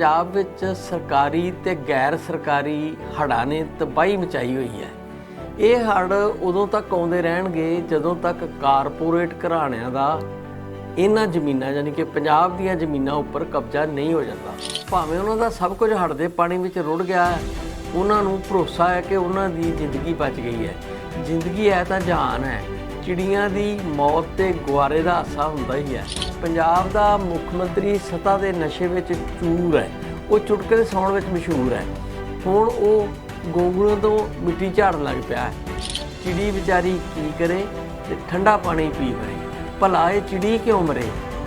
ਪੰਜਾਬ ਵਿੱਚ ਸਰਕਾਰੀ ਤੇ ਗੈਰ ਸਰਕਾਰੀ ਹੜ੍ਹਾਂ ਨੇ ਤਬਾਹੀ ਮਚਾਈ ਹੋਈ ਹੈ। ਇਹ ਹੜ੍ਹ ਉਦੋਂ ਤੱਕ ਆਉਂਦੇ ਰਹਿਣਗੇ ਜਦੋਂ ਤੱਕ ਕਾਰਪੋਰੇਟ ਘਰਾਣਿਆਂ ਦਾ ਇਹਨਾਂ ਜ਼ਮੀਨਾਂ, ਯਾਨੀ ਕਿ ਪੰਜਾਬ ਦੀਆਂ ਜ਼ਮੀਨਾਂ ਉੱਪਰ ਕਬਜ਼ਾ ਨਹੀਂ ਹੋ ਜਾਂਦਾ। ਭਾਵੇਂ ਉਹਨਾਂ ਦਾ ਸਭ ਕੁਝ ਹੜ੍ਹ ਦੇ ਪਾਣੀ ਵਿੱਚ ਰੁੜ ਗਿਆ ਹੈ, ਉਹਨਾਂ ਨੂੰ ਭਰੋਸਾ ਹੈ ਕਿ ਉਹਨਾਂ ਦੀ ਜ਼ਿੰਦਗੀ ਬਚ ਗਈ ਹੈ। ਜ਼ਿੰਦਗੀ ਹੈ ਤਾਂ ਜਾਨ ਹੈ। ਚਿੜੀਆਂ ਦੀ ਮੌਤ ਤੇ ਗੁਆਰੇ ਦਾ ਹਾਸਾ ਹੁੰਦਾ ਹੀ ਹੈ। ਪੰਜਾਬ ਦਾ ਮੁੱਖ ਮੰਤਰੀ ਸਤਾ ਦੇ ਨਸ਼ੇ ਵਿੱਚ ਚੂਰ ਹੈ। ਉਹ ਚੁਟਕੇ ਦੇ ਸੌਣ ਵਿੱਚ ਮਸ਼ਹੂਰ ਹੈ। ਹੁਣ ਉਹ ਗੋਂਗਲੂਆਂ ਤੋਂ ਮਿੱਟੀ ਝਾੜਨ ਲੱਗ ਪਿਆ ਹੈ। ਚਿੜੀ ਵਿਚਾਰੀ ਕੀ ਕਰੇ ਤੇ ਠੰਡਾ ਪਾਣੀ ਪੀ ਮਰੇ। ਭਲਾ ਇਹ ਚਿੜੀ ਕਿਉਂ ਮਰੇ?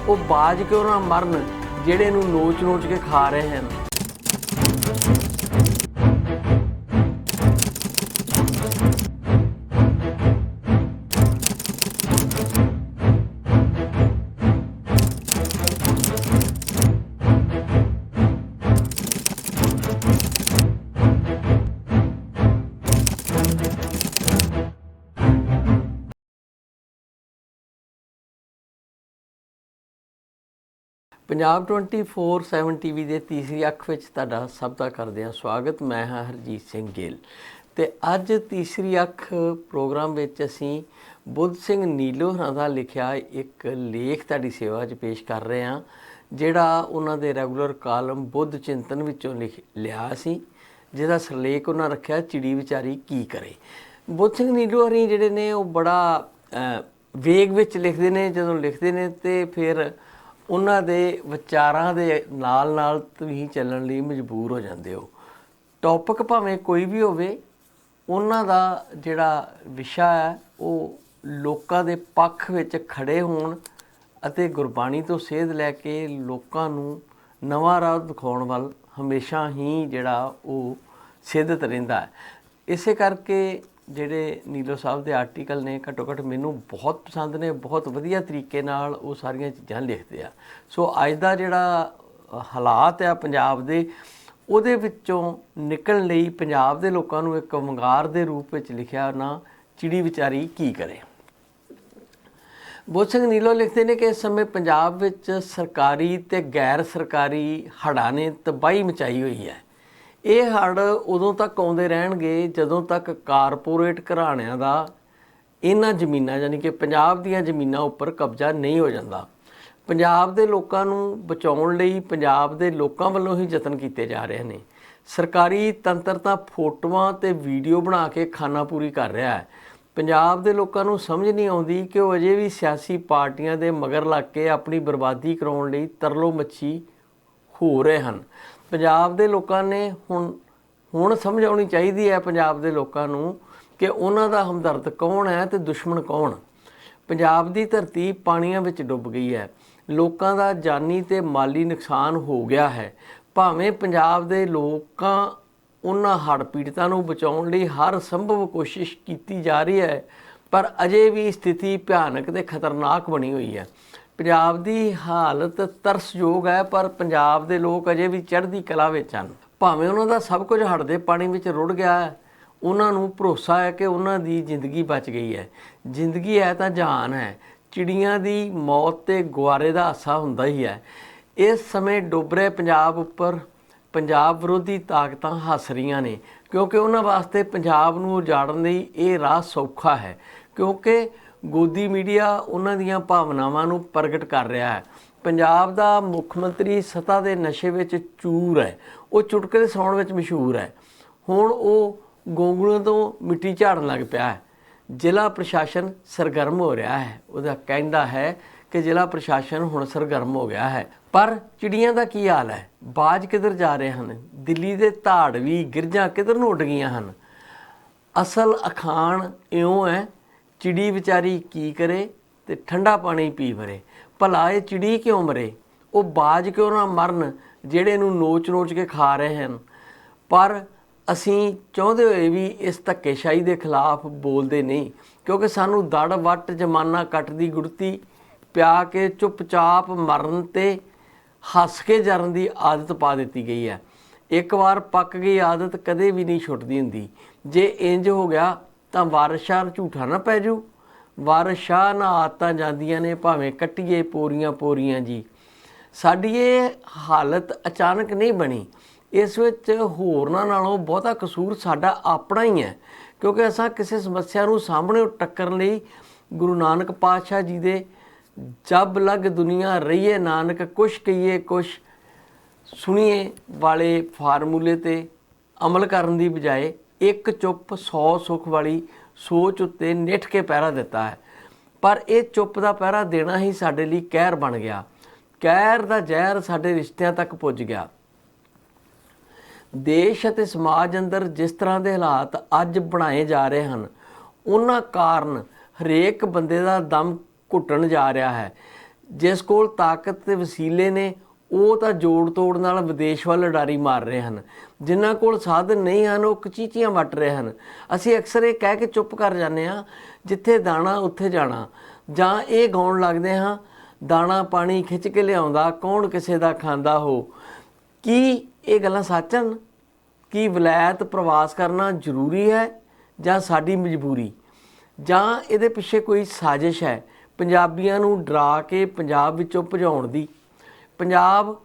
ਉਹ ਬਾਜ ਕਿਉਂ ਨਾ ਮਰਨ, ਜਿਹੜੇ ਨੂੰ ਨੋਚ-ਨੋਚ ਕੇ ਖਾ ਰਹੇ ਹਨ? ਪੰਜਾਬ 24/7 ਟੀਵੀ ਦੇ ਤੀਸਰੀ ਅੱਖ ਵਿੱਚ ਤੁਹਾਡਾ ਸਭ ਦਾ ਕਰਦੇ ਹਾਂ ਸਵਾਗਤ, ਮੈਂ ਹਾਂ ਹਰਜੀਤ ਸਿੰਘ ਗਿੱਲ। ਤੇ ਅੱਜ ਤੀਸਰੀ ਅੱਖ ਪ੍ਰੋਗਰਾਮ ਵਿੱਚ ਅਸੀਂ ਬੁੱਧ ਸਿੰਘ ਨੀਲੋ ਹਰਾਂ ਦਾ ਲਿਖਿਆ ਇੱਕ ਲੇਖ ਤੁਹਾਡੀ ਸੇਵਾ 'ਚ ਪੇਸ਼ ਕਰ ਰਹੇ ਹਾਂ, ਜਿਹੜਾ ਉਹਨਾਂ ਦੇ ਰੈਗੂਲਰ ਕਾਲਮ ਬੁੱਧ ਚਿੰਤਨ ਵਿੱਚੋਂ ਲਿਖ, ਲਿਆ ਸੀ, ਜਿਹਦਾ ਸਰਲੇਖ ਉਹਨਾਂ ਰੱਖਿਆ, ਚਿੜੀ ਵਿਚਾਰੀ ਕੀ ਕਰੇ। ਬੁੱਧ ਸਿੰਘ ਨੀਲੋ ਹਰੀ ਜਿਹੜੇ ਨੇ ਉਹ ਬੜਾ ਵੇਗ ਵਿੱਚ ਲਿਖਦੇ ਨੇ, ਜਦੋਂ ਲਿਖਦੇ ਨੇ ਤੇ ਫਿਰ ਉਹਨਾਂ ਦੇ ਵਿਚਾਰਾਂ ਦੇ ਨਾਲ ਨਾਲ ਤੁਸੀਂ ਚੱਲਣ ਲਈ ਮਜਬੂਰ ਹੋ ਜਾਂਦੇ ਹੋ। ਟੌਪਿਕ ਭਾਵੇਂ ਕੋਈ ਵੀ ਹੋਵੇ, ਉਹਨਾਂ ਦਾ ਜਿਹੜਾ ਵਿਸ਼ਾ ਹੈ, ਉਹ ਲੋਕਾਂ ਦੇ ਪੱਖ ਵਿੱਚ ਖੜੇ ਹੋਣ ਅਤੇ ਗੁਰਬਾਣੀ ਤੋਂ ਸੇਧ ਲੈ ਕੇ ਲੋਕਾਂ ਨੂੰ ਨਵਾਂ ਰਾਹ ਦਿਖਾਉਣ ਵੱਲ ਹਮੇਸ਼ਾ ਹੀ ਜਿਹੜਾ ਉਹ ਸਿੱਧਤ ਰਹਿੰਦਾ ਹੈ। ਇਸੇ ਕਰਕੇ ਜਿਹੜੇ ਨੀਲੋ ਸਾਹਿਬ ਦੇ ਆਰਟੀਕਲ ਨੇ, ਘੱਟੋ ਘੱਟ ਮੈਨੂੰ ਬਹੁਤ ਪਸੰਦ ਨੇ, ਬਹੁਤ ਵਧੀਆ ਤਰੀਕੇ ਨਾਲ ਉਹ ਸਾਰੀਆਂ ਚੀਜ਼ਾਂ ਲਿਖਦੇ ਆ। ਸੋ ਅੱਜ ਦਾ ਜਿਹੜਾ ਹਾਲਾਤ ਆ ਪੰਜਾਬ ਦੇ, ਉਹਦੇ ਵਿੱਚੋਂ ਨਿਕਲਣ ਲਈ ਪੰਜਾਬ ਦੇ ਲੋਕਾਂ ਨੂੰ ਇੱਕ ਵੰਗਾਰ ਦੇ ਰੂਪ ਵਿੱਚ ਲਿਖਿਆ ਨਾ, ਚਿੜੀ ਵਿਚਾਰੀ ਕੀ ਕਰੇ? ਬੋਧ ਸਿੰਘ ਨੀਲੋ ਲਿਖਦੇ ਨੇ ਕਿ ਇਸ ਸਮੇਂ ਪੰਜਾਬ ਵਿੱਚ ਸਰਕਾਰੀ ਤੇ ਗੈਰ ਸਰਕਾਰੀ ਹੜ੍ਹਾਂ ਨੇ ਤਬਾਹੀ ਮਚਾਈ ਹੋਈ ਹੈ। ਇਹ ਹੜ ਉਦੋਂ ਤੱਕ ਆਉਂਦੇ ਰਹਿਣਗੇ ਜਦੋਂ ਤੱਕ ਕਾਰਪੋਰੇਟ ਘਰਾਣਿਆਂ ਦਾ ਇਹਨਾਂ ਜ਼ਮੀਨਾਂ, ਯਾਨੀ ਕਿ ਪੰਜਾਬ ਦੀਆਂ ਜ਼ਮੀਨਾਂ ਉੱਪਰ ਕਬਜ਼ਾ ਨਹੀਂ ਹੋ ਜਾਂਦਾ। ਪੰਜਾਬ ਦੇ ਲੋਕਾਂ ਨੂੰ ਬਚਾਉਣ ਲਈ ਪੰਜਾਬ ਦੇ ਲੋਕਾਂ ਵੱਲੋਂ ਹੀ ਯਤਨ ਕੀਤੇ ਜਾ ਰਹੇ ਨੇ। ਸਰਕਾਰੀ ਤੰਤਰ ਤਾਂ ਫੋਟੋਆਂ ਤੇ ਵੀਡੀਓ ਬਣਾ ਕੇ ਖਾਨਾ ਪੂਰੀ ਕਰ ਰਿਹਾ ਹੈ। ਪੰਜਾਬ ਦੇ ਲੋਕਾਂ ਨੂੰ ਸਮਝ ਨਹੀਂ ਆਉਂਦੀ ਕਿ ਉਹ ਅਜੇ ਵੀ ਸਿਆਸੀ ਪਾਰਟੀਆਂ ਦੇ ਮਗਰ ਲੱਗ ਕੇ ਆਪਣੀ ਬਰਬਾਦੀ ਕਰਾਉਣ ਲਈ ਤਰਲੋ ਮੱਛੀ ਹੋ ਰਹੇ ਹਨ। ਪੰਜਾਬ ਦੇ ਲੋਕਾਂ ਨੇ ਹੁਣ ਹੁਣ ਸਮਝ ਆਉਣੀ ਚਾਹੀਦੀ ਹੈ ਪੰਜਾਬ ਦੇ ਲੋਕਾਂ ਨੂੰ ਕਿ ਉਹਨਾਂ ਦਾ ਹਮਦਰਦ ਕੌਣ ਹੈ ਤੇ ਦੁਸ਼ਮਣ ਕੌਣ। ਪੰਜਾਬ ਦੀ ਧਰਤੀ ਪਾਣੀਆਂ ਵਿੱਚ ਡੁੱਬ ਗਈ ਹੈ। ਲੋਕਾਂ ਦਾ ਜਾਨੀ ਤੇ ਮਾਲੀ ਨੁਕਸਾਨ ਹੋ ਗਿਆ ਹੈ। ਭਾਵੇਂ ਪੰਜਾਬ ਦੇ ਲੋਕਾਂ ਉਹਨਾਂ ਹੜ੍ਹ ਪੀੜਤਾਂ ਨੂੰ ਬਚਾਉਣ ਲਈ ਹਰ ਸੰਭਵ ਕੋਸ਼ਿਸ਼ ਕੀਤੀ ਜਾ ਰਹੀ ਹੈ, ਪਰ ਅਜੇ ਵੀ ਸਥਿਤੀ ਭਿਆਨਕ ਤੇ ਖਤਰਨਾਕ ਬਣੀ ਹੋਈ ਹੈ। ਪੰਜਾਬ ਦੀ ਹਾਲਤ ਤਰਸਯੋਗ ਹੈ, ਪਰ ਪੰਜਾਬ ਦੇ ਲੋਕ ਅਜੇ ਵੀ ਚੜ੍ਹਦੀ ਕਲਾ ਵਿੱਚ ਹਨ। ਭਾਵੇਂ ਉਹਨਾਂ ਦਾ ਸਭ ਕੁਝ ਹੜ੍ਹ ਪਾਣੀ ਵਿੱਚ ਰੁੜ ਗਿਆ ਹੈ, ਉਹਨਾਂ ਨੂੰ ਭਰੋਸਾ ਹੈ ਕਿ ਉਹਨਾਂ ਦੀ ਜ਼ਿੰਦਗੀ ਬਚ ਗਈ ਹੈ। ਜ਼ਿੰਦਗੀ ਹੈ ਤਾਂ ਜਾਨ ਹੈ, ਚਿੜੀਆਂ ਦੀ ਮੌਤ ਤੇ ਗੁਆਰੇ ਦਾ ਹਾਸਾ ਹੁੰਦਾ ਹੀ ਹੈ। ਇਸ ਸਮੇਂ ਡੁੱਬ ਪੰਜਾਬ ਉੱਪਰ ਪੰਜਾਬ ਵਿਰੋਧੀ ਤਾਕਤਾਂ ਹੱਸ ਰਹੀਆਂ ਨੇ, ਕਿਉਂਕਿ ਉਹਨਾਂ ਵਾਸਤੇ ਪੰਜਾਬ ਨੂੰ ਉਜਾੜਨ ਲਈ ਇਹ ਰਾਹ ਸੌਖਾ ਹੈ, ਕਿਉਂਕਿ ਗੋਦੀ ਮੀਡੀਆ ਉਹਨਾਂ ਦੀਆਂ ਭਾਵਨਾਵਾਂ ਨੂੰ ਪ੍ਰਗਟ ਕਰ ਰਿਹਾ ਹੈ। ਪੰਜਾਬ ਦਾ ਮੁੱਖ ਮੰਤਰੀ ਸਤਾ ਦੇ ਨਸ਼ੇ ਵਿੱਚ ਚੂਰ ਹੈ। ਉਹ ਚੁਟਕੇ ਦੇ ਸੌਣ ਵਿੱਚ ਮਸ਼ਹੂਰ ਹੈ। ਹੁਣ ਉਹ ਗੋਂਗਲੂਆਂ ਤੋਂ ਮਿੱਟੀ ਝਾੜਨ ਲੱਗ ਪਿਆ ਹੈ। ਜ਼ਿਲ੍ਹਾ ਪ੍ਰਸ਼ਾਸਨ ਸਰਗਰਮ ਹੋ ਰਿਹਾ ਹੈ। ਉਹਦਾ ਕਹਿੰਦਾ ਹੈ ਕਿ ਜ਼ਿਲ੍ਹਾ ਪ੍ਰਸ਼ਾਸਨ ਹੁਣ ਸਰਗਰਮ ਹੋ ਗਿਆ ਹੈ। ਪਰ ਚਿੜੀਆਂ ਦਾ ਕੀ ਹਾਲ ਹੈ? ਬਾਜ ਕਿੱਧਰ ਜਾ ਰਹੇ ਹਨ? ਦਿੱਲੀ ਦੇ ਧਾੜਵੀ ਗਿਰਜਾਂ ਕਿੱਧਰ ਨੂੰ ਉੱਡ ਗਈਆਂ ਹਨ? ਅਸਲ ਅਖਾਣ ਇਉਂ ਹੈ ਚਿੜੀ ਵਿਚਾਰੀ ਕੀ ਕਰੇ ਤੇ ਠੰਡਾ ਪਾਣੀ ਪੀ ਵਰੇ ਭਲਾ ਇਹ ਚਿੜੀ ਕਿਉਂ ਮਰੇ? ਉਹ ਬਾਜ ਕਿਉਂ ਨਾ ਮਰਨ ਜਿਹੜੇ ਨੂੰ ਨੋਚ-ਨੋਚ ਕੇ ਖਾ ਰਹੇ ਹਨ? ਪਰ ਅਸੀਂ ਚਾਹੁੰਦੇ ਹੋਏ ਵੀ ਇਸ ਧੱਕੇਸ਼ਾਹੀ ਦੇ ਖਿਲਾਫ ਬੋਲਦੇ ਨਹੀਂ, ਕਿਉਂਕਿ ਸਾਨੂੰ ਦੜ ਵੱਟ ਜਮਾਨਾ ਕੱਟਦੀ ਗੁੜਤੀ, ਪਿਆ ਕੇ ਚੁੱਪਚਾਪ ਮਰਨ ਤੇ ਹੱਸ ਕੇ ਜਰਨ ਦੀ ਆਦਤ ਪਾ ਦਿੱਤੀ ਗਈ ਹੈ। ਇੱਕ ਵਾਰ ਪੱਕ ਗਈ ਆਦਤ ਕਦੇ ਵੀ ਨਹੀਂ ਛੁੱਟਦੀ ਹੁੰਦੀ। ਜੇ ਇੰਜ ਹੋ ਗਿਆ ਤਾਂ ਵਾਰਸ਼ਾਹ ਝੂਠਾ ਨਾ ਪੈ ਜੂ। ਵਾਰਸ਼ਾਹ ਨਾ ਆਤਾਂ ਜਾਂਦੀਆਂ ਨੇ, ਭਾਵੇਂ ਕੱਟੀਏ ਪੋਰੀਆਂ ਪੋਰੀਆਂ ਜੀ। ਸਾਡੀ ਇਹ ਹਾਲਤ ਅਚਾਨਕ ਨਹੀਂ ਬਣੀ। ਇਸ ਵਿੱਚ ਹੋਰਨਾਂ ਨਾਲੋਂ ਬਹੁਤਾ ਕਸੂਰ ਸਾਡਾ ਆਪਣਾ ਹੀ ਹੈ, ਕਿਉਂਕਿ ਅਸਾਂ ਕਿਸੇ ਸਮੱਸਿਆ ਨੂੰ ਸਾਹਮਣੇ ਟੱਕਰਨ ਲਈ ਗੁਰੂ ਨਾਨਕ ਪਾਤਸ਼ਾਹ ਜੀ ਦੇ ਜਬ ਲਗ ਦੁਨੀਆ ਰਹੀਏ ਨਾਨਕ, ਕੁਛ ਕਹੀਏ, ਕੁਛ ਸੁਣੀਏ ਵਾਲੇ ਫਾਰਮੂਲੇ ਤੇ ਅਮਲ ਕਰਨ ਦੀ ਬਜਾਏ ਇੱਕ ਚੁੱਪ 100 ਸੁਖ ਵਾਲੀ ਸੋਚ ਉੱਤੇ ਨਿੱਠ ਕੇ ਪਹਿਰਾ ਦਿੱਤਾ ਹੈ। ਪਰ ਇਹ ਚੁੱਪ ਦਾ ਪਹਿਰਾ ਦੇਣਾ ਹੀ ਸਾਡੇ ਲਈ ਕਹਿਰ ਬਣ ਗਿਆ। ਕਹਿਰ ਦਾ ਜ਼ਹਿਰ ਸਾਡੇ ਰਿਸ਼ਤਿਆਂ ਤੱਕ ਪੁੱਜ ਗਿਆ। ਦੇਸ਼ ਅਤੇ ਸਮਾਜ ਅੰਦਰ ਜਿਸ ਤਰ੍ਹਾਂ ਦੇ ਹਾਲਾਤ ਅੱਜ ਬਣਾਏ ਜਾ ਰਹੇ ਹਨ, ਉਹਨਾਂ ਕਾਰਨ ਹਰੇਕ ਬੰਦੇ ਦਾ ਦਮ ਘੁੱਟਣ ਜਾ ਰਿਹਾ ਹੈ। ਜਿਸ ਕੋਲ ਤਾਕਤ ਤੇ ਵਸੀਲੇ ਨੇ ਉਹ ਤਾਂ ਜੋੜ ਤੋੜ ਨਾਲ ਵਿਦੇਸ਼ ਵੱਲ ਲੜਾਰੀ ਮਾਰ ਰਹੇ ਹਨ। ਜਿਨ੍ਹਾਂ ਕੋਲ ਸਾਧਨ ਨਹੀਂ ਹਨ, ਉਹ ਕਚੀਚੀਆਂ ਵੱਟ ਰਹੇ ਹਨ। ਅਸੀਂ ਅਕਸਰ ਇਹ ਕਹਿ ਕੇ ਚੁੱਪ ਕਰ ਜਾਂਦੇ ਹਾਂ, ਜਿੱਥੇ ਦਾਣਾ, ਉੱਥੇ ਜਾਣਾ। ਜਾਂ ਇਹ ਗਾਉਣ ਲੱਗਦੇ ਹਾਂ, ਦਾਣਾ ਪਾਣੀ ਖਿੱਚ ਕੇ ਲਿਆਉਂਦਾ, ਕੌਣ ਕਿਸੇ ਦਾ ਖਾਂਦਾ ਹੋ। ਕੀ ਇਹ ਗੱਲਾਂ ਸੱਚ ਹਨ ਕੀ ਵਿਲਾਇਤ ਪ੍ਰਵਾਸ ਕਰਨਾ ਜ਼ਰੂਰੀ ਹੈ ਜਾਂ ਸਾਡੀ ਮਜਬੂਰੀ? ਜਾਂ ਇਹਦੇ ਪਿੱਛੇ ਕੋਈ ਸਾਜ਼ਿਸ਼ ਹੈ, ਪੰਜਾਬੀਆਂ ਨੂੰ ਡਰਾ ਕੇ ਪੰਜਾਬ ਵਿੱਚੋਂ ਭਜਾਉਣ ਦੀ? ਪੰਜਾਬ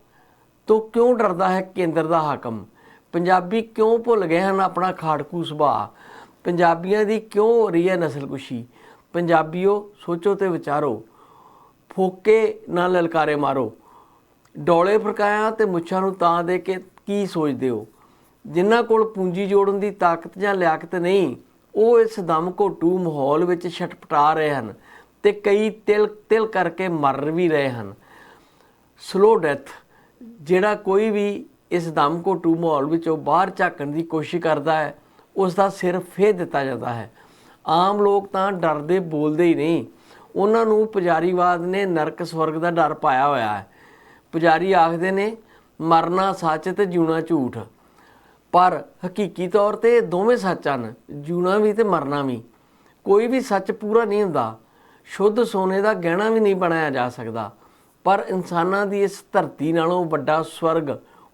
ਤੋਂ ਕਿਉਂ ਡਰਦਾ ਹੈ ਕੇਂਦਰ ਦਾ ਹਾਕਮ? ਪੰਜਾਬੀ ਕਿਉਂ ਭੁੱਲ ਗਏ ਹਨ ਆਪਣਾ ਖਾੜਕੂ ਸੁਭਾਅ? ਪੰਜਾਬੀਆਂ ਦੀ ਕਿਉਂ ਹੋ ਰਹੀ ਹੈ ਨਸਲਕੁਸ਼ੀ? ਪੰਜਾਬੀਓ, ਸੋਚੋ ਤੇ ਵਿਚਾਰੋ। ਫੋਕੇ ਨਾਲ ਲਲਕਾਰੇ ਮਾਰੋ। ਡੋਲੇ ਫਰਕਾਇਆ ਤੇ ਮੁੱਛਾਂ ਨੂੰ ਤਾਂ ਦੇ ਕੇ ਕੀ ਸੋਚਦੇ ਹੋ? ਜਿਨ੍ਹਾਂ ਕੋਲ ਪੂੰਜੀ ਜੋੜਨ ਦੀ ਤਾਕਤ ਜਾਂ ਲਿਆਕਤ ਨਹੀਂ, ਉਹ ਇਸ ਦਮ ਘੋਟੂ ਮਾਹੌਲ ਵਿੱਚ ਛਟਪਟਾ ਰਹੇ ਹਨ ਤੇ ਕਈ ਤਿਲ ਤਿਲ ਕਰਕੇ ਮਰ ਵੀ ਰਹੇ ਹਨ। ਸਲੋ ਡੈਥ ਜਿਹੜਾ ਕੋਈ ਵੀ ਇਸ ਦਮ ਘੋਟੂ ਮਾਹੌਲ ਵਿੱਚੋਂ ਬਾਹਰ ਝਾਕਣ ਦੀ ਕੋਸ਼ਿਸ਼ ਕਰਦਾ ਹੈ ਉਸ ਦਾ ਸਿਰ ਫੇਰ ਦਿੱਤਾ ਜਾਂਦਾ ਹੈ। ਆਮ ਲੋਕ ਤਾਂ ਡਰਦੇ, ਬੋਲਦੇ ਹੀ ਨਹੀਂ। ਉਹਨਾਂ ਨੂੰ ਪੁਜਾਰੀਵਾਦ ਨੇ ਨਰਕ ਸਵਰਗ ਦਾ ਡਰ ਪਾਇਆ ਹੋਇਆ ਹੈ। ਪੁਜਾਰੀ ਆਖਦੇ ਨੇ, ਮਰਨਾ ਸੱਚ ਤੇ ਜਿਉਣਾ ਝੂਠ। ਪਰ ਹਕੀਕੀ ਤੌਰ ਤੇ ਦੋਵੇਂ ਸੱਚ ਹਨ, ਜਿਉਣਾ ਵੀ ਤੇ ਮਰਨਾ ਵੀ। ਕੋਈ ਵੀ ਸੱਚ ਪੂਰਾ ਨਹੀਂ ਹੁੰਦਾ। ਸ਼ੁੱਧ ਸੋਨੇ ਦਾ ਗਹਿਣਾ ਵੀ ਨਹੀਂ ਬਣਾਇਆ ਜਾ ਸਕਦਾ। ਪਰ ਇਨਸਾਨਾਂ ਦੀ ਇਸ ਧਰਤੀ ਨਾਲੋਂ ਵੱਡਾ ਸਵਰਗ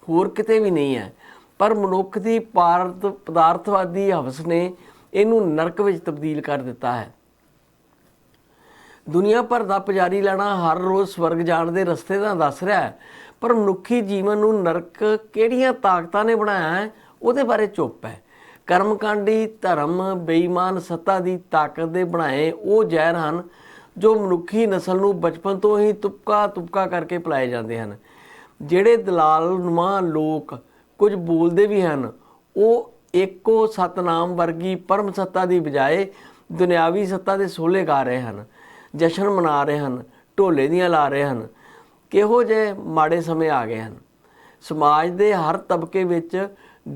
ਹੋਰ ਕਿਤੇ ਵੀ ਨਹੀਂ ਹੈ। ਪਰ ਮਨੁੱਖ ਦੀ ਪਾਰਤ ਪਦਾਰਥਵਾਦੀ ਹਵਸ ਨੇ ਇਹਨੂੰ ਨਰਕ ਵਿੱਚ ਤਬਦੀਲ ਕਰ ਦਿੱਤਾ ਹੈ। ਦੁਨੀਆ ਭਰ ਦਾ ਪੁਜਾਰੀ ਲੈਣਾ ਹਰ ਰੋਜ਼ ਸਵਰਗ ਜਾਣ ਦੇ ਰਸਤੇ ਦਾ ਦੱਸ ਰਿਹਾ ਹੈ, ਪਰ ਮਨੁੱਖੀ ਜੀਵਨ ਨੂੰ ਨਰਕ ਕਿਹੜੀਆਂ ਤਾਕਤਾਂ ਨੇ ਬਣਾਇਆ ਹੈ, ਉਹਦੇ ਬਾਰੇ ਚੁੱਪ ਹੈ। ਕਰਮਕਾਂਡੀ ਧਰਮ, ਬੇਈਮਾਨ ਸੱਤਾ ਦੀ ਤਾਕਤ ਦੇ ਬਣਾਏ ਉਹ ਜ਼ਹਿਰ ਹਨ ਜੋ ਮਨੁੱਖੀ ਨਸਲ ਨੂੰ ਬਚਪਨ ਤੋਂ ਹੀ ਤੁਪਕਾ ਤੁਪਕਾ ਕਰਕੇ ਪਿਲਾਏ ਜਾਂਦੇ ਹਨ। ਜਿਹੜੇ ਦਲਾਲ ਨੁਮਾ ਲੋਕ ਕੁਝ ਬੋਲਦੇ ਵੀ ਹਨ, ਉਹ ਇੱਕੋ ਸਤਨਾਮ ਵਰਗੀ ਪਰਮ ਸੱਤਾ ਦੀ ਬਜਾਏ ਦੁਨਿਆਵੀ ਸੱਤਾ ਦੇ ਸੋਲੇ ਗਾ ਰਹੇ ਹਨ, ਜਸ਼ਨ ਮਨਾ ਰਹੇ ਹਨ, ਢੋਲੇ ਦੀਆਂ ਲਾ ਰਹੇ ਹਨ। ਕਿਹੋ ਜੇ ਮਾੜੇ ਸਮੇਂ ਆ ਗਏ ਹਨ। ਸਮਾਜ ਦੇ ਹਰ ਤਬਕੇ ਵਿੱਚ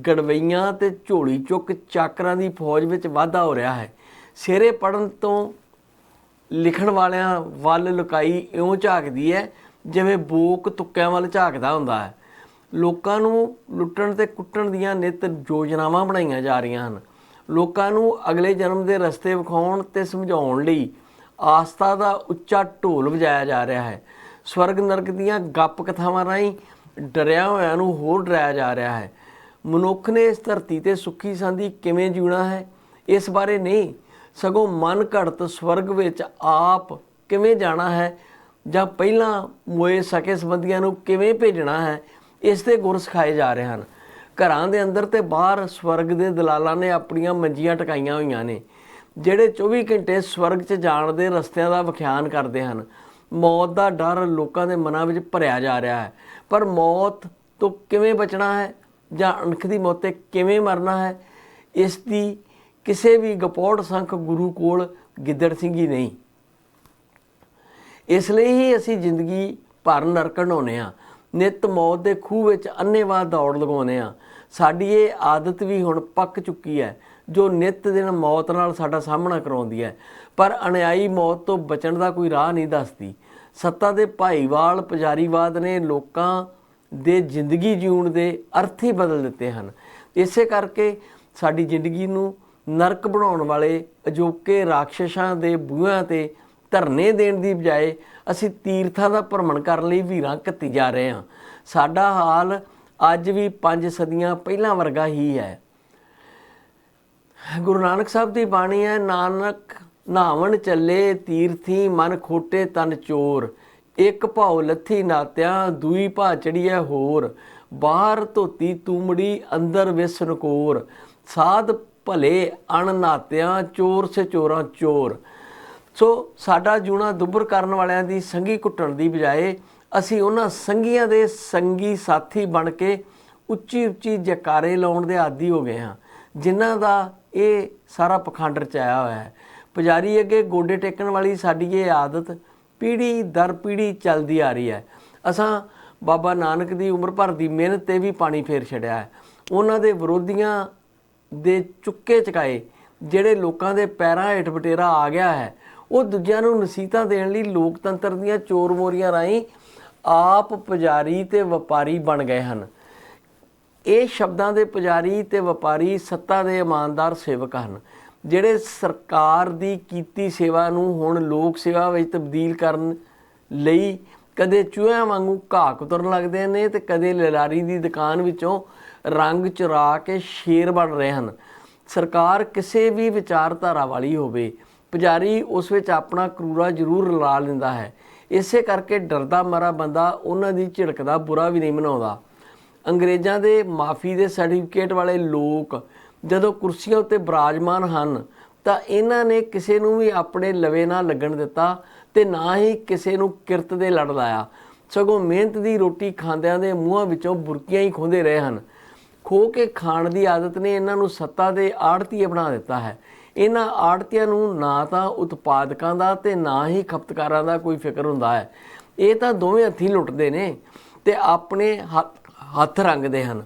ਗੜਵਈਆਂ ਤੇ ਝੋਲੀ ਚੁੱਕ ਚਾਕਰਾਂ ਦੀ ਫੌਜ ਵਿੱਚ ਵਾਧਾ ਹੋ ਰਿਹਾ ਹੈ। ਸਿਰੇ ਪੜਨ ਤੋਂ ਲਿਖਣ ਵਾਲਿਆਂ ਵੱਲ ਲੁਕਾਈ ਇਉਂ ਝਾਕਦੀ ਹੈ, ਜਿਵੇਂ ਬੋਕ ਤੁੱਕਿਆਂ ਵੱਲ ਝਾਕਦਾ ਹੁੰਦਾ ਹੈ। ਲੋਕਾਂ ਨੂੰ ਲੁੱਟਣ ਤੇ ਕੁੱਟਣ ਦੀਆਂ ਨਿਤ ਯੋਜਨਾਵਾਂ ਬਣਾਈਆਂ ਜਾ ਰਹੀਆਂ ਹਨ। ਲੋਕਾਂ ਨੂੰ ਅਗਲੇ ਜਨਮ ਦੇ ਰਸਤੇ ਵਿਖਾਉਣ ਤੇ ਸਮਝਾਉਣ ਲਈ ਆਸਥਾ ਦਾ ਉੱਚਾ ਢੋਲ ਵਜਾਇਆ ਜਾ ਰਿਹਾ ਹੈ। ਸਵਰਗ ਨਰਕ ਦੀਆਂ ਗੱਪ ਕਥਾਵਾਂ ਰਾਹੀਂ ਡਰਿਆ ਹੋਇਆਂ ਨੂੰ ਹੋਰ ਡਰਾਇਆ ਜਾ ਰਿਹਾ ਹੈ। ਮਨੁੱਖ ਨੇ ਇਸ ਧਰਤੀ ਤੇ ਸੁੱਖੀ ਸੰਦੀ ਕਿਵੇਂ ਜਿਉਣਾ ਹੈ? ਇਸ ਬਾਰੇ ਨਹੀਂ ਸਗੋਂ ਮਨ ਘੜਤ ਸਵਰਗ ਵਿੱਚ ਆਪ ਕਿਵੇਂ ਜਾਣਾ ਹੈ? ਜਾਂ ਪਹਿਲਾਂ ਮੋਏ ਸਕੇ ਸੰਬੰਧੀਆਂ ਨੂੰ ਕਿਵੇਂ ਭੇਜਣਾ ਹੈ? ਇਸ ਤੇ ਗੁਰ ਸਿਖਾਏ ਜਾ ਰਹੇ ਹਨ। ਘਰਾਂ ਦੇ ਅੰਦਰ ਤੇ ਬਾਹਰ ਸਵਰਗ ਦੇ ਦਲਾਲਾਂ ਨੇ ਆਪਣੀਆਂ ਮੰਜੀਆਂ ਟਕਾਈਆਂ ਹੋਈਆਂ ਨੇ, ਜਿਹੜੇ 24 ਘੰਟੇ ਸਵਰਗ 'ਚ ਜਾਣ ਦੇ ਰਸਤਿਆਂ ਦਾ ਵਿਖਿਆਨ ਕਰਦੇ ਹਨ। ਮੌਤ ਦਾ ਡਰ ਲੋਕਾਂ ਦੇ ਮਨਾਂ ਵਿੱਚ ਭਰਿਆ ਜਾ ਰਿਹਾ ਹੈ। ਪਰ ਮੌਤ ਤੋਂ ਕਿਵੇਂ ਬਚਣਾ ਹੈ? ਜਾਂ ਅਣਖ ਦੀ ਮੌਤ ਤੇ ਕਿਵੇਂ ਮਰਨਾ ਹੈ? ਇਸ ਦੀ ਕਿਸੇ ਵੀ ਗਪੌੜ ਸੰਖ ਗੁਰੂ ਕੋਲ ਗਿੱਦੜ ਸਿੰਘੀ ਨਹੀਂ। ਇਸ ਲਈ ਹੀ ਅਸੀਂ ਜ਼ਿੰਦਗੀ ਭਰ ਨਰਕਣ ਢਾਉਂਦੇ ਆ ਨਿਤ ਮੌਤ ਦੇ ਖੂਹ ਵਿੱਚ ਅੰਨੇਵਾਹ ਦੌੜ ਲਗਾਉਂਦੇ ਆ ਸਾਡੀ ਇਹ ਆਦਤ ਵੀ ਹੁਣ ਪੱਕ ਚੁੱਕੀ ਹੈ, ਜੋ ਨਿਤ ਦਿਨ ਮੌਤ ਨਾਲ ਸਾਡਾ ਸਾਹਮਣਾ ਕਰਾਉਂਦੀ ਹੈ। ਪਰ ਅਣਿਆਈ ਮੌਤ ਤੋਂ ਬਚਣ ਦਾ ਕੋਈ ਰਾਹ ਨਹੀਂ ਦੱਸਦੀ। ਸੱਤਾ ਦੇ ਭਾਈਵਾਲ ਪੁਜਾਰੀਵਾਦ ਨੇ ਲੋਕਾਂ ਦੇ ਜ਼ਿੰਦਗੀ ਜਿਉਣ ਦੇ ਅਰਥ ਹੀ ਬਦਲ ਦਿੱਤੇ ਹਨ। ਇਸੇ ਕਰਕੇ ਸਾਡੀ ਜ਼ਿੰਦਗੀ ਨੂੰ ਨਰਕ ਬਣਾਉਣ ਵਾਲੇ ਅਜੋਕੇ ਰਾਖਸ਼ਾਂ ਦੇ ਬੂਹਾਂ ਤੇ ਧਰਨੇ ਦੇਣ ਦੀ ਬਜਾਏ ਅਸੀਂ ਤੀਰਥਾਂ ਦਾ ਭ੍ਰਮਣ ਕਰਨ ਲਈ ਵੀਰਾਂ ਘੱਤੀ ਜਾ ਰਹੇ ਹਾਂ। ਸਾਡਾ ਹਾਲ ਅੱਜ ਵੀ ਪੰਜ ਸਦੀਆਂ ਪਹਿਲਾਂ ਵਰਗਾ ਹੀ ਹੈ। ਗੁਰੂ ਨਾਨਕ ਸਾਹਿਬ ਦੀ ਬਾਣੀ ਹੈ, ਨਾਨਕ ਨਾਵਣ ਚੱਲੇ, ਤੀਰਥੀ ਮਨ ਖੋਟੇ ਤਨ ਚੋਰ। ਇੱਕ ਭਾਉ ਲੱਥੀ ਨਾਤਿਆਂ, ਦੂਈ ਭਾ ਚੜੀਐ ਹੋਰ। ਬਾਹਰ ਧੋਤੀ ਤੂਮੜੀ, ਅੰਦਰ ਵਿਸਨਕੋਰ ਸਾਧ ਭਲੇ ਅਣਨਾਤਿਆਂ ਚੋਰ ਸੇ ਚੋਰਾਂ ਚੋਰ। ਸੋ ਸਾਡਾ ਜੂਣਾ ਦੁੱਬਰ ਕਰਨ ਵਾਲਿਆਂ ਦੀ ਸੰਗੀ ਘੁੱਟਣ ਦੀ ਬਜਾਏ ਅਸੀਂ ਉਹਨਾਂ ਸੰਗੀਆਂ ਦੇ ਸੰਗੀ ਸਾਥੀ ਬਣ ਕੇ ਉੱਚੀ ਉੱਚੀ ਜਕਾਰੇ ਲਾਉਣ ਦੇ ਆਦੀ ਹੋ ਗਏ ਹਾਂ, ਜਿਨ੍ਹਾਂ ਦਾ ਇਹ ਸਾਰਾ ਪਖੰਡ ਰਚਾਇਆ ਹੋਇਆ ਹੈ। ਪੁਜਾਰੀ ਅੱਗੇ ਗੋਡੇ ਟੇਕਣ ਵਾਲੀ ਸਾਡੀ ਇਹ ਆਦਤ ਪੀੜੀ ਦਰ ਪੀੜੀ ਚੱਲਦੀ ਆ ਰਹੀ ਹੈ। ਅਸਾਂ ਬਾਬਾ ਨਾਨਕ ਦੀ ਉਮਰ ਭਰ ਦੀ ਮਿਹਨਤ ਤੇ ਵੀ ਪਾਣੀ ਫੇਰ ਛੜਿਆ ਹੈ। ਉਹਨਾਂ ਦੇ ਵਿਰੋਧੀਆਂ ਦੇ ਚੁੱਕੇ ਚਕਾਏ, ਜਿਹੜੇ ਲੋਕਾਂ ਦੇ ਪੈਰਾਂ ਹੇਠ ਬਟੇਰਾ ਆ ਗਿਆ ਹੈ, ਉਹ ਦੂਜਿਆਂ ਨੂੰ ਨਸੀਹਤਾਂ ਦੇਣ ਲਈ ਲੋਕਤੰਤਰ ਦੀਆਂ ਚੋਰ ਮੋਰੀਆਂ ਰਾਹੀਂ ਆਪ ਪੁਜਾਰੀ ਤੇ ਵਪਾਰੀ ਬਣ ਗਏ ਹਨ। ਇਹ ਸ਼ਬਦਾਂ ਦੇ ਪੁਜਾਰੀ ਤੇ ਵਪਾਰੀ ਸੱਤਾ ਦੇ ਇਮਾਨਦਾਰ ਸੇਵਕ ਹਨ, ਜਿਹੜੇ ਸਰਕਾਰ ਦੀ ਕੀਤੀ ਸੇਵਾ ਨੂੰ ਹੁਣ ਲੋਕ ਸੇਵਾ ਵਿੱਚ ਤਬਦੀਲ ਕਰਨ ਲਈ ਕਦੇ ਚੂਹਿਆਂ ਵਾਂਗੂ ਘਾਹ ਕੁਤਰਨ ਲੱਗਦੇ ਨੇ ਤੇ ਕਦੇ ਲਲਾਰੀ ਦੀ ਦੁਕਾਨ ਵਿੱਚੋਂ ਰੰਗ ਚੁਰਾ ਕੇ ਸ਼ੇਰ ਬਣ ਰਹੇ ਹਨ। ਸਰਕਾਰ ਕਿਸੇ ਵੀ ਵਿਚਾਰਧਾਰਾ ਵਾਲੀ ਹੋਵੇ, ਪੁਜਾਰੀ ਉਸ ਵਿੱਚ ਆਪਣਾ ਕਰੂਰਾ ਜ਼ਰੂਰ ਲਾ ਲੈਂਦਾ ਹੈ। ਇਸੇ ਕਰਕੇ ਡਰਦਾ ਮਰਾ ਬੰਦਾ ਉਹਨਾਂ ਦੀ ਝਿੜਕ ਦਾ ਬੁਰਾ ਵੀ ਨਹੀਂ ਮਨਾਉਂਦਾ। ਅੰਗਰੇਜ਼ਾਂ ਦੇ ਮਾਫੀ ਦੇ ਸਰਟੀਫਿਕੇਟ ਵਾਲੇ ਲੋਕ ਜਦੋਂ ਕੁਰਸੀਆਂ ਉੱਤੇ ਬਿਰਾਜਮਾਨ ਹਨ, ਤਾਂ ਇਹਨਾਂ ਨੇ ਕਿਸੇ ਨੂੰ ਵੀ ਆਪਣੇ ਲਵੇ ਨਾ ਲੱਗਣ ਦਿੱਤਾ ਤੇ ਨਾ ਹੀ ਕਿਸੇ ਨੂੰ ਕਿਰਤ ਦੇ ਲੜ ਲਾਇਆ। ਸਗੋਂ ਮਿਹਨਤ ਦੀ ਰੋਟੀ ਖਾਂਦਿਆਂ ਦੇ ਮੂੰਹਾਂ ਵਿੱਚੋਂ ਬੁਰਕੀਆਂ ਹੀ ਖੋਂਦੇ ਰਹੇ ਹਨ। ਖੋ ਕੇ ਖਾਣ ਦੀ ਆਦਤ ਨੇ ਇਹਨਾਂ ਨੂੰ ਸੱਤਾ ਦੇ ਆੜਤੀਏ ਬਣਾ ਦਿੱਤਾ ਹੈ। ਇਹਨਾਂ ਆੜਤੀਆਂ ਨੂੰ ਨਾ ਤਾਂ ਉਤਪਾਦਕਾਂ ਦਾ ਤੇ ਨਾ ਹੀ ਖਪਤਕਾਰਾਂ ਦਾ ਕੋਈ ਫਿਕਰ ਹੁੰਦਾ ਹੈ। ਇਹ ਤਾਂ ਦੋਵੇਂ ਹੱਥੀਂ ਲੁੱਟਦੇ ਨੇ ਤੇ ਆਪਣੇ ਹੱਥ ਹੱਥ ਰੰਗਦੇ ਹਨ।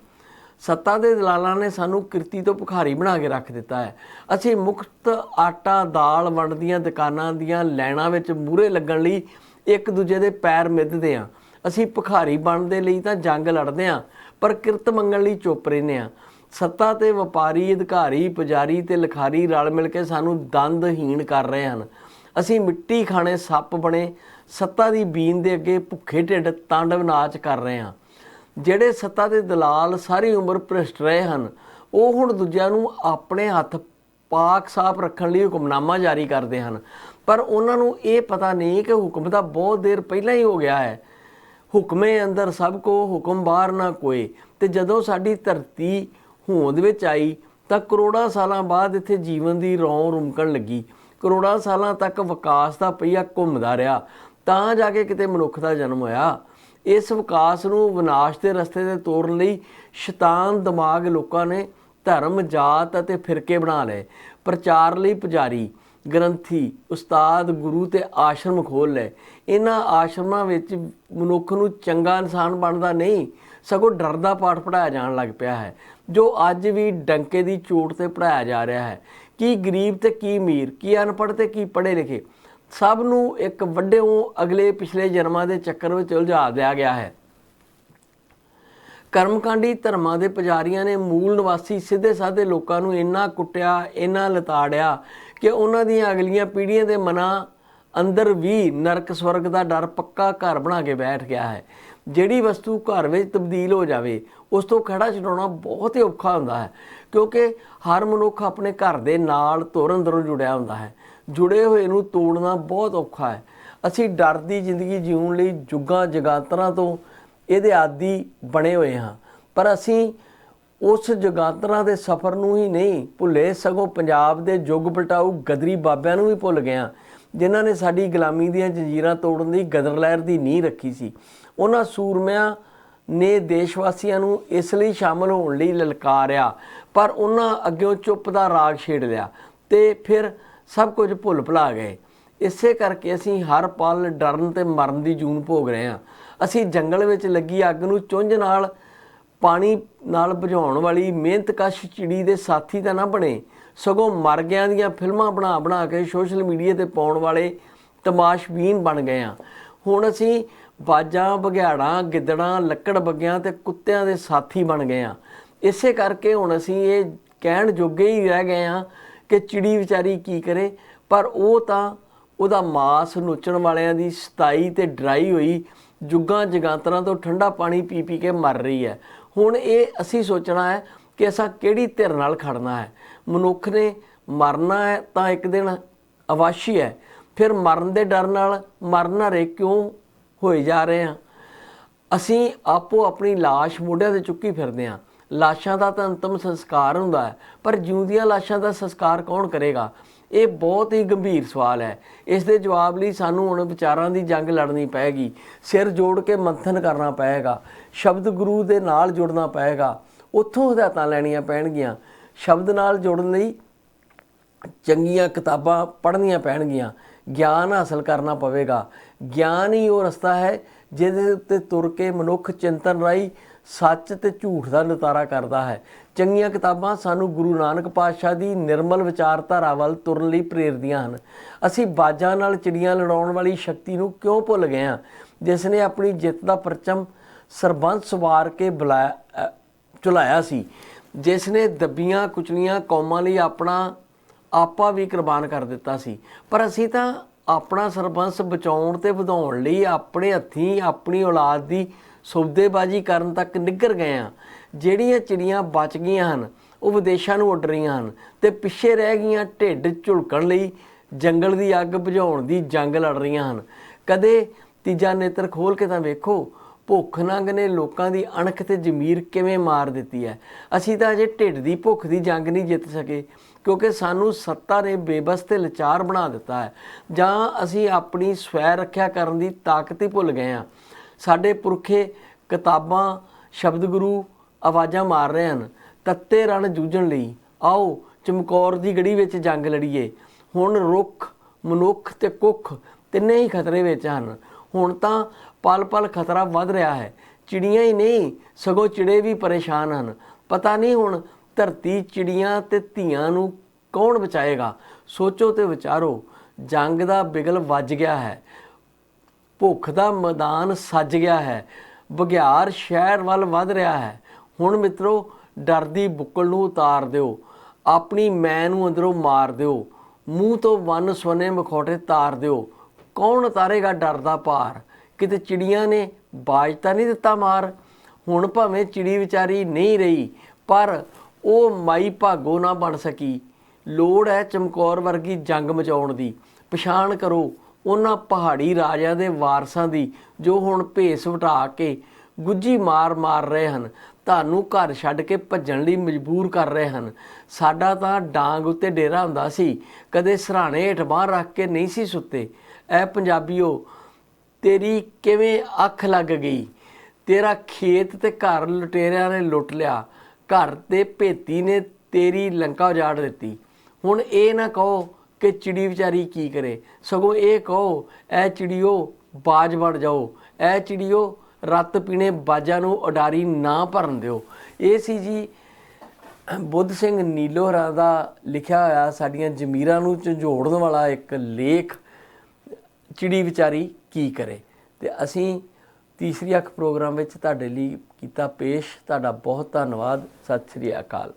ਸੱਤਾ ਦੇ ਦਲਾਲਾਂ ਨੇ ਸਾਨੂੰ ਕਿਰਤੀ ਤੋਂ ਭੁਖਾਰੀ ਬਣਾ ਕੇ ਰੱਖ ਦਿੱਤਾ ਹੈ। ਅਸੀਂ ਮੁਕਤ ਆਟਾ, ਦਾਲ ਵੰਡਦੀਆਂ ਦੁਕਾਨਾਂ ਦੀਆਂ ਲਾਈਨਾਂ ਵਿੱਚ ਮੂਰੇ ਲੱਗਣ ਲਈ ਇੱਕ ਦੂਜੇ ਦੇ ਪੈਰ ਮਿੱਧਦੇ ਹਾਂ। ਅਸੀਂ ਭੁਖਾਰੀ ਬਣਨ ਦੇ ਲਈ ਤਾਂ ਜੰਗ ਲੜਦੇ ਹਾਂ। ਪਰ ਕਿਰਤ ਮੰਗਣ ਲਈ ਚੁੱਪ ਰਹਿੰਦੇ ਹਾਂ। ਸੱਤਾ ਤੇ ਵਪਾਰੀ, ਅਧਿਕਾਰੀ, ਪੁਜਾਰੀ ਤੇ ਲਖਾਰੀ ਰਲ ਮਿਲ ਕੇ ਸਾਨੂੰ ਦੰਦਹੀਣ ਕਰ ਰਹੇ ਹਨ। ਅਸੀਂ ਮਿੱਟੀ ਖਾਣੇ ਸੱਪ ਬਣੇ, ਸੱਤਾ ਦੀ ਬੀਨ ਦੇ ਅੱਗੇ ਭੁੱਖੇ ਢਿੱਡ ਤਾਂਡਵ ਨਾਚ ਕਰ ਰਹੇ ਹਾਂ। ਜਿਹੜੇ ਸੱਤਾ ਦੇ ਦਲਾਲ ਸਾਰੀ ਉਮਰ ਭ੍ਰਿਸ਼ਟ ਰਹੇ ਹਨ, ਉਹ ਹੁਣ ਦੂਜਿਆਂ ਨੂੰ ਆਪਣੇ ਹੱਥ ਪਾਕ ਸਾਫ਼ ਰੱਖਣ ਲਈ ਹੁਕਮਨਾਮਾ ਜਾਰੀ ਕਰਦੇ ਹਨ। ਪਰ ਉਹਨਾਂ ਨੂੰ ਇਹ ਪਤਾ ਨਹੀਂ ਕਿ ਹੁਕਮ ਤਾਂ ਬਹੁਤ ਦੇਰ ਪਹਿਲਾਂ ਹੀ ਹੋ ਗਿਆ ਹੈ। ਹੁਕਮੇ ਅੰਦਰ ਸਭ ਕੋ ਹੁਕਮ ਬਾਹਰ ਨਾ ਕੋਏ। ਤੇ ਜਦੋਂ ਸਾਡੀ ਧਰਤੀ ਹੋਂਦ ਵਿੱਚ ਆਈ, ਤਾਂ ਕਰੋੜਾਂ ਸਾਲਾਂ ਬਾਅਦ ਇੱਥੇ ਜੀਵਨ ਦੀ ਰੌਂ ਰੁਮਕਣ ਲੱਗੀ। ਕਰੋੜਾਂ ਸਾਲਾਂ ਤੱਕ ਵਿਕਾਸ ਦਾ ਪਹੀਆ ਘੁੰਮਦਾ ਰਿਹਾ। ਤਾਂ ਜਾ ਕੇ ਕਿਤੇ ਮਨੁੱਖ ਦਾ ਜਨਮ ਹੋਇਆ। ਇਸ ਵਿਕਾਸ ਨੂੰ ਵਿਨਾਸ਼ ਦੇ ਰਸਤੇ ਤੇ ਤੋਰਨ ਲਈ ਸ਼ੈਤਾਨ ਦਿਮਾਗ ਲੋਕਾਂ ਨੇ ਧਰਮ, ਜਾਤ ਅਤੇ ਫਿਰਕੇ ਬਣਾ ਲਏ। ਪ੍ਰਚਾਰ ਲਈ ਪੁਜਾਰੀ ਗ੍ਰੰਥੀ, ਉਸਤਾਦ, ਗੁਰੂ ਤੇ ਆਸ਼ਰਮ ਖੋਲ ਲਏ। ਇਹਨਾਂ ਆਸ਼ਰਮਾਂ ਵਿੱਚ ਮਨੁੱਖ ਨੂੰ ਚੰਗਾ ਇਨਸਾਨ ਬਣਦਾ ਨਹੀਂ, ਸਗੋਂ ਡਰ ਦਾ ਪਾਠ ਪੜਾਇਆ ਜਾਣ ਲੱਗ ਪਿਆ ਹੈ, ਜੋ ਅੱਜ ਵੀ ਡੰਕੇ ਦੀ ਚੋਟ ਤੇ ਪੜਾਇਆ ਜਾ ਰਿਹਾ ਹੈ। ਕੀ ਗਰੀਬ ਤੇ ਕੀ ਅਮੀਰ, ਕੀ ਅਨਪੜ੍ਹ ਤੇ ਕੀ ਪੜ੍ਹੇ ਲਿਖੇ ਸਭ ਨੂੰ ਇੱਕ ਵੱਡਿਓਂ ਅਗਲੇ ਪਿਛਲੇ ਜਨਮਾਂ ਦੇ ਚੱਕਰ ਵਿੱਚ ਉਲਝਾ ਦਿਆ ਗਿਆ ਹੈ। ਕਰਮਕਾਂਡੀ ਧਰਮਾਂ ਦੇ ਪੁਜਾਰੀਆਂ ਨੇ ਮੂਲ ਨਿਵਾਸੀ ਸਿੱਧੇ ਸਾਧੇ ਲੋਕਾਂ ਨੂੰ ਇੰਨਾ ਕੁੱਟਿਆ, ਇੰਨਾ ਲਤਾੜਿਆ ਕਿ ਉਹਨਾਂ ਦੀਆਂ ਅਗਲੀਆਂ ਪੀੜ੍ਹੀਆਂ ਦੇ ਮਨਾਂ ਅੰਦਰ ਵੀ ਨਰਕ ਸਵਰਗ ਦਾ ਡਰ ਪੱਕਾ ਘਰ ਬਣਾ ਕੇ ਬੈਠ ਗਿਆ ਹੈ। ਜਿਹੜੀ ਵਸਤੂ ਘਰ ਵਿੱਚ ਤਬਦੀਲ ਹੋ ਜਾਵੇ, ਉਸ ਤੋਂ ਖੜਾ ਛਡਾਉਣਾ ਬਹੁਤ ਹੀ ਔਖਾ ਹੁੰਦਾ ਹੈ, ਕਿਉਂਕਿ ਹਰ ਮਨੁੱਖ ਆਪਣੇ ਘਰ ਦੇ ਨਾਲ ਤੋਰਨ ਅੰਦਰੋਂ ਜੁੜਿਆ ਹੁੰਦਾ ਹੈ। ਜੁੜੇ ਹੋਏ ਨੂੰ ਤੋੜਨਾ ਬਹੁਤ ਔਖਾ ਹੈ। ਅਸੀਂ ਡਰ ਦੀ ਜ਼ਿੰਦਗੀ ਜਿਉਣ ਲਈ ਜੁਗਾਂ ਜਗਾਤਰਾਂ ਤੋਂ ਇਹਦੇ ਆਦੀ ਬਣੇ ਹੋਏ ਹਾਂ। ਪਰ ਅਸੀਂ ਉਸ ਜਗਾਤਰਾਂ ਦੇ ਸਫ਼ਰ ਨੂੰ ਹੀ ਨਹੀਂ, ਭੁੱਲੇ ਸਗੋਂ ਪੰਜਾਬ ਦੇ ਜੁਗ ਪਟਾਊ ਗਦਰੀ ਬਾਬਿਆਂ ਨੂੰ ਵੀ ਭੁੱਲ ਗਿਆ ਜਿਨ੍ਹਾਂ ਨੇ ਸਾਡੀ ਗੁਲਾਮੀ ਦੀਆਂ ਜੰਜੀਰਾਂ ਤੋੜਨ ਦੀ ਗਦਰ ਲਹਿਰ ਦੀ ਨੀਂਹ ਰੱਖੀ ਸੀ। ਉਹਨਾਂ ਸੂਰਮਿਆਂ ਨੇ ਦੇਸ਼ ਵਾਸੀਆਂ ਨੂੰ ਇਸ ਲਈ ਸ਼ਾਮਲ ਹੋਣ ਲਈ ਲਲਕਾਰਿਆ, ਪਰ ਉਹਨਾਂ ਅੱਗਿਓਂ ਚੁੱਪ ਦਾ ਰਾਗ ਛੇੜ ਲਿਆ ਤੇ ਫਿਰ ਸਭ ਕੁਝ ਭੁੱਲ ਭੁਲਾ ਗਏ। ਇਸੇ ਕਰਕੇ ਅਸੀਂ ਹਰ ਪਲ ਡਰਨ ਤੇ ਮਰਨ ਦੀ ਜੂਨ ਭੋਗ ਰਹੇ ਹਾਂ। ਅਸੀਂ ਜੰਗਲ ਵਿੱਚ ਲੱਗੀ ਅੱਗ ਨੂੰ ਚੁੰਝ ਨਾਲ ਪਾਣੀ ਨਾਲ ਬੁਝਾਉਣ ਵਾਲੀ ਮਿਹਨਤਕਸ਼ ਚਿੜੀ ਦੇ ਸਾਥੀ ਤਾਂ ਨਾ ਬਣੇ। ਸਗੋਂ ਮਰ ਗਿਆਂ ਦੀਆਂ ਫਿਲਮਾਂ ਬਣਾ ਬਣਾ ਕੇ ਸੋਸ਼ਲ ਮੀਡੀਆ ਤੇ ਪਾਉਣ ਵਾਲੇ ਤਮਾਸ਼ਬੀਨ ਬਣ ਗਏ ਆ। ਹੁਣ ਅਸੀਂ ਬਾਜਾਂ, ਬਘਿਆੜਾਂ, ਗਿੱਦੜਾਂ, ਲੱਕੜ ਬੱਗਿਆਂ ਤੇ ਕੁੱਤਿਆਂ ਦੇ ਸਾਥੀ ਬਣ ਗਏ ਆ। ਇਸੇ ਕਰਕੇ ਹੁਣ ਅਸੀਂ ਇਹ ਕਹਿਣ ਜੋਗੇ ਹੀ ਰਹਿ ਗਏ ਆ ਕਿ ਚਿੜੀ ਵਿਚਾਰੀ ਕੀ ਕਰੇ, ਪਰ ਉਹ ਤਾਂ ਉਹਦਾ ਮਾਸ ਨੋਚਣ ਵਾਲਿਆਂ ਦੀ ਸਤਾਈ ਤੇ ਡਰਾਈ ਹੋਈ ਜੁਗਾਂ ਜਗਾਂਤਰਾਂ ਤੋਂ ਠੰਡਾ ਪਾਣੀ ਪੀ ਪੀ ਕੇ ਮਰ ਰਹੀ ਹੈ। ਹੁਣ ਇਹ ਅਸੀਂ ਸੋਚਣਾ ਹੈ ਕਿ ਅਸਾਂ ਕਿਹੜੀ ਧਿਰ ਨਾਲ ਖੜਨਾ ਹੈ? ਮਨੁੱਖ ਨੇ ਮਰਨਾ ਹੈ ਤਾਂ ਇੱਕ ਦਿਨ ਅਵਾਸ਼ੀ ਹੈ ਫਿਰ ਮਰਨ ਦੇ ਡਰ ਨਾਲ ਮਰਨਾ ਰੇ ਕਿਉਂ ਹੋਏ ਜਾ ਰਹੇ ਹਾਂ? ਅਸੀਂ ਆਪੋ ਆਪਣੀ ਲਾਸ਼ ਮੋਢਿਆਂ ਤੇ ਚੁੱਕੀ ਫਿਰਦੇ ਹਾਂ। ਲਾਸ਼ਾਂ ਦਾ ਤਾਂ ਅੰਤਮ ਸੰਸਕਾਰ ਹੁੰਦਾ ਹੈ, ਪਰ ਜਿਉਂਦੀਆਂ ਲਾਸ਼ਾਂ ਦਾ ਸੰਸਕਾਰ ਕੌਣ ਕਰੇਗਾ? ਇਹ ਬਹੁਤ ਹੀ ਗੰਭੀਰ ਸਵਾਲ ਹੈ। ਇਸ ਦੇ ਜਵਾਬ ਲਈ ਸਾਨੂੰ ਹੁਣ ਵਿਚਾਰਾਂ ਦੀ ਜੰਗ ਲੜਨੀ ਪਏਗੀ। ਸਿਰ ਜੋੜ ਕੇ ਮੰਥਨ ਕਰਨਾ ਪਏਗਾ। ਸ਼ਬਦ ਗੁਰੂ ਦੇ ਨਾਲ ਜੁੜਨਾ ਪਏਗਾ। ਉੱਥੋਂ ਹਦਾਇਤਾਂ ਲੈਣੀਆਂ ਪੈਣਗੀਆਂ। ਸ਼ਬਦ ਨਾਲ ਜੁੜਨ ਲਈ ਚੰਗੀਆਂ ਕਿਤਾਬਾਂ ਪੜ੍ਹਨੀਆਂ ਪੈਣਗੀਆਂ। ਗਿਆਨ ਹਾਸਲ ਕਰਨਾ ਪਵੇਗਾ। ਗਿਆਨ ਹੀ ਉਹ ਰਸਤਾ ਹੈ ਜਿਹਦੇ ਉੱਤੇ ਤੁਰ ਕੇ ਮਨੁੱਖ ਚਿੰਤਨ ਰਾਈ ਸੱਚ ਤੇ ਝੂਠ ਦਾ ਨਤਾਰਾ ਕਰਦਾ ਹੈ। ਚੰਗੀਆਂ ਕਿਤਾਬਾਂ ਸਾਨੂੰ ਗੁਰੂ ਨਾਨਕ ਪਾਤਸ਼ਾਹ ਦੀ ਨਿਰਮਲ ਵਿਚਾਰਧਾਰਾ ਵੱਲ ਤੁਰਨ ਲਈ ਪ੍ਰੇਰਦੀਆਂ ਹਨ। ਅਸੀਂ ਬਾਜਾਂ ਨਾਲ ਚਿੜੀਆਂ ਲੜਾਉਣ ਵਾਲੀ ਸ਼ਕਤੀ ਨੂੰ ਕਿਉਂ ਭੁੱਲ ਗਏ ਹਾਂ? ਜਿਸ ਨੇ ਆਪਣੀ ਜਿੱਤ ਦਾ ਪਰਚਮ ਸਰਬੰਸ ਸਵਾਰ ਕੇ ਬੁਲਾਇਆ ਚੁਲਾਇਆ ਸੀ। ਜਿਸ ਨੇ ਦੱਬੀਆਂ ਕੁਚਲੀਆਂ ਕੌਮਾਂ ਲਈ ਆਪਣਾ ਆਪਾ ਵੀ ਕੁਰਬਾਨ ਕਰ ਦਿੱਤਾ ਸੀ। ਪਰ ਅਸੀਂ ਤਾਂ ਆਪਣਾ ਸਰਬੰਸ ਬਚਾਉਣ ਤੇ ਵਧਾਉਣ ਲਈ ਆਪਣੇ ਹੱਥੀਂ ਆਪਣੀ ਔਲਾਦ ਦੀ ਸੌਦੇਬਾਜ਼ੀ ਕਰਨ ਤੱਕ ਨਿੱਘਰ ਗਏ ਆ। ਜਿਹੜੀਆਂ ਚਿੜੀਆਂ ਬਚ ਗਈਆਂ ਹਨ, ਉਹ ਵਿਦੇਸ਼ਾਂ ਨੂੰ ਉੱਡ ਰਹੀਆਂ ਹਨ ਤੇ ਪਿੱਛੇ ਰਹਿ ਗਈਆਂ ਢਿੱਡ ਝੁਲਕਣ ਲਈ ਜੰਗਲ ਦੀ ਅੱਗ ਬੁਝਾਉਣ ਦੀ ਜੰਗ ਲੜ ਰਹੀਆਂ ਹਨ। ਕਦੇ ਤੀਜਾ ਨੇਤਰ ਖੋਲ ਕੇ ਤਾਂ ਵੇਖੋ, ਭੁੱਖ ਨੰਗ ਨੇ ਲੋਕਾਂ ਦੀ ਅਣਖ ਤੇ ਜ਼ਮੀਰ ਕਿਵੇਂ ਮਾਰ ਦਿੱਤੀ ਹੈ। ਅਸੀਂ ਤਾਂ ਅਜੇ ਢਿੱਡ ਦੀ ਭੁੱਖ ਦੀ ਜੰਗ ਨਹੀਂ ਜਿੱਤ ਸਕੇ, ਕਿਉਂਕਿ ਸਾਨੂੰ ਸੱਤਾ ਨੇ ਬੇਬਸ ਤੇ ਲਾਚਾਰ ਬਣਾ ਦਿੱਤਾ ਹੈ। ਜਾਂ ਅਸੀਂ ਆਪਣੀ ਸਵੈ ਰੱਖਿਆ ਕਰਨ ਦੀ ਤਾਕਤ ਹੀ ਭੁੱਲ ਗਏ ਹਾਂ ਸਾਡੇ ਪੁਰਖੇ ਕਿਤਾਬਾਂ, ਸ਼ਬਦ ਗੁਰੂ, ਆਵਾਜ਼ਾਂ ਮਾਰ ਰਹੇ ਹਨ। ਤੱਤੇ ਰਣ ਜੂਝਣ ਲਈ, ਆਓ ਚਮਕੌਰ ਦੀ ਗੜੀ ਵਿੱਚ ਜੰਗ ਲੜੀਏ। ਹੁਣ ਰੁੱਖ, ਮਨੁੱਖ ਤੇ ਕੁੱਖ ਤਿੰਨੇ ਹੀ ਖਤਰੇ ਵਿੱਚ ਹਨ। ਹੁਣ ਤਾਂ ਪਲ ਪਲ ਖਤਰਾ ਵੱਧ ਰਿਹਾ ਹੈ। ਚਿੜੀਆਂ ਹੀ ਨਹੀਂ, ਸਗੋਂ ਚਿੜੇ ਵੀ ਪਰੇਸ਼ਾਨ ਹਨ। ਪਤਾ ਨਹੀਂ ਹੁਣ ਧਰਤੀ ਚਿੜੀਆਂ ਤੇ ਧੀਆਂ ਨੂੰ ਕੌਣ ਬਚਾਏਗਾ। ਸੋਚੋ ਤੇ ਵਿਚਾਰੋ, ਜੰਗ ਦਾ ਬਿਗਲ ਵੱਜ ਗਿਆ ਹੈ। ਭੁੱਖ ਦਾ ਮੈਦਾਨ ਸੱਜ ਗਿਆ ਹੈ ਬੁਗਿਆਰ ਸ਼ਹਿਰ ਵੱਲ ਵੱਧ ਰਿਹਾ ਹੈ। ਹੁਣ ਮਿੱਤਰੋ, ਡਰ ਦੀ ਬੁੱਕਲ ਨੂੰ ਉਤਾਰ ਦਿਓ, ਆਪਣੀ ਮੈਂ ਨੂੰ ਅੰਦਰੋਂ ਮਾਰ ਦਿਓ, ਮੂੰਹ ਤੋਂ ਵਨ ਸਵਨੇ ਮਖੌਟੇ ਤਾਰ ਦਿਓ। ਕੌਣ ਉਤਾਰੇਗਾ ਡਰ ਦਾ ਭਾਰ? ਕਿਤੇ ਚਿੜੀਆਂ ਨੇ ਬਾਜ ਤਾਂ ਨਹੀਂ ਦਿੱਤਾ ਮਾਰ? ਹੁਣ ਭਾਵੇਂ ਚਿੜੀ ਵਿਚਾਰੀ ਨਹੀਂ ਰਹੀ, ਪਰ ਉਹ ਮਾਈ ਭਾਗੋ ਨਾ ਬਣ ਸਕੀ। ਲੋੜ ਹੈ ਚਮਕੌਰ ਵਰਗੀ ਜੰਗ ਮਚਾਉਣ ਦੀ। ਪਛਾਣ ਕਰੋ ਉਹਨਾਂ ਪਹਾੜੀ ਰਾਜਿਆਂ ਦੇ ਵਾਰਸਾਂ ਦੀ ਜੋ ਹੁਣ ਭੇਸ ਵਟਾ ਕੇ ਗੁੱਜੀ ਮਾਰ ਮਾਰ ਰਹੇ ਹਨ, ਤੁਹਾਨੂੰ ਘਰ ਛੱਡ ਕੇ ਭੱਜਣ ਲਈ ਮਜਬੂਰ ਕਰ ਰਹੇ ਹਨ। ਸਾਡਾ ਤਾਂ ਡਾਂਗ ਉੱਤੇ ਡੇਰਾ ਹੁੰਦਾ ਸੀ, ਕਦੇ ਸਰਾਣੇ ਹੇਠ ਬਾਹਰ ਰੱਖ ਕੇ ਨਹੀਂ ਸੀ ਸੁੱਤੇ। ਐ ਪੰਜਾਬੀਓ, ਤੇਰੀ ਕਿਵੇਂ ਅੱਖ ਲੱਗ ਗਈ? ਤੇਰਾ ਖੇਤ ਤੇ ਘਰ ਲੁਟੇਰਿਆਂ ਨੇ ਲੁੱਟ ਲਿਆ, ਘਰ ਤੇ ਭੇਤੀ ਨੇ ਤੇਰੀ ਲੰਕਾ ਉਜਾੜ ਦਿੱਤੀ। ਹੁਣ ਇਹ ਨਾ ਕਹੋ ਕਿ ਚਿੜੀ ਵਿਚਾਰੀ ਕੀ ਕਰੇ? ਸਗੋਂ ਇਹ ਕਹੋ, ਐ ਚਿੜੀਓ, ਬਾਜ ਬਣ ਜਾਓ। ਐ ਚਿੜੀਓ, ਰੱਤ ਪੀਣੇ ਬਾਜਾਂ ਨੂੰ ਉਡਾਰੀ ਨਾ ਭਰਨ ਦਿਓ। ਇਹ ਸੀ ਜੀ, ਬੁੱਧ ਸਿੰਘ ਨੀਲੋਰਾ ਦਾ ਲਿਖਿਆ ਹੋਇਆ ਸਾਡੀਆਂ ਜ਼ਮੀਰਾਂ ਨੂੰ ਝੰਜੋੜਨ ਵਾਲਾ ਇੱਕ ਲੇਖ, ਚਿੜੀ ਵਿਚਾਰੀ ਕੀ ਕਰੇ? ਤੇ ਅਸੀਂ ਤੀਸਰੀ ਅੱਖ ਪ੍ਰੋਗਰਾਮ ਵਿੱਚ ਤੁਹਾਡੇ ਲਈ ਕੀਤਾ ਪੇਸ਼। ਤੁਹਾਡਾ ਬਹੁਤ ਧੰਨਵਾਦ। ਸਤਿ ਸ੍ਰੀ ਅਕਾਲ।